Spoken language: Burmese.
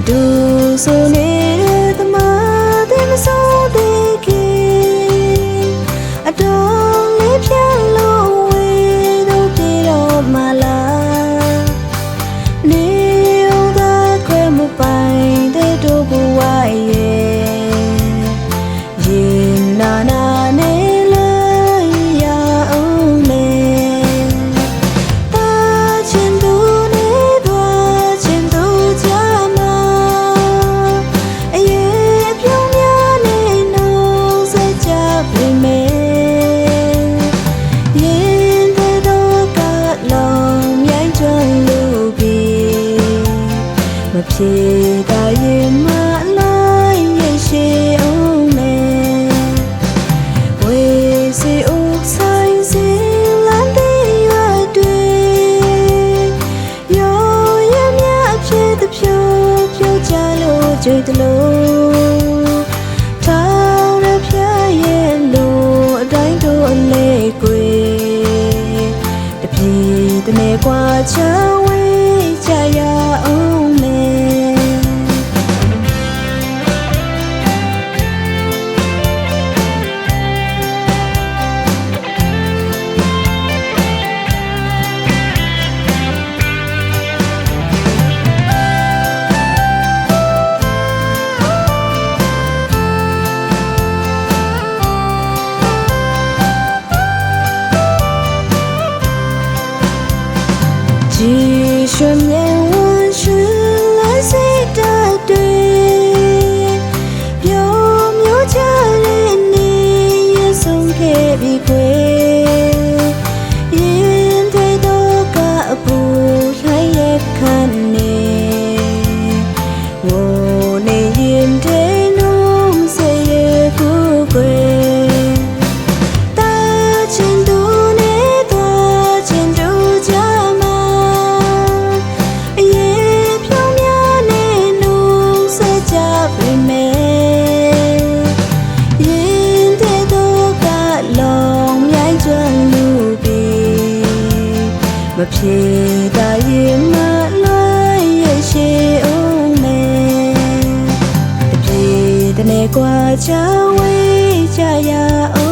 အတူဆိုနေ ဖြေတာရင်မလိုက်ရရှိအောင်မေဝေစီဥဆိုင်စီလန်ဒီရွတ်တွေရောရမြအဖြစ်တဖြိုးဖြိုးကြလို့ကြွေတလို့ထောင်းရဖျက်ရဲ့လို့အတိုင်းတို့အလေးကွေတပြေတနေကွာချဝေးကြ ည်ရွှင်မြဲဝန်းရွှင်လက်စိတ်တတ်တွေပြောမျိုးချလေးနေရဆုံးခဲ့ပြီခွေရင် မဖြေတာရင်မလွယ်ရရှိအောင်မေတပြေတနေကွာချဝေးကြရအောင်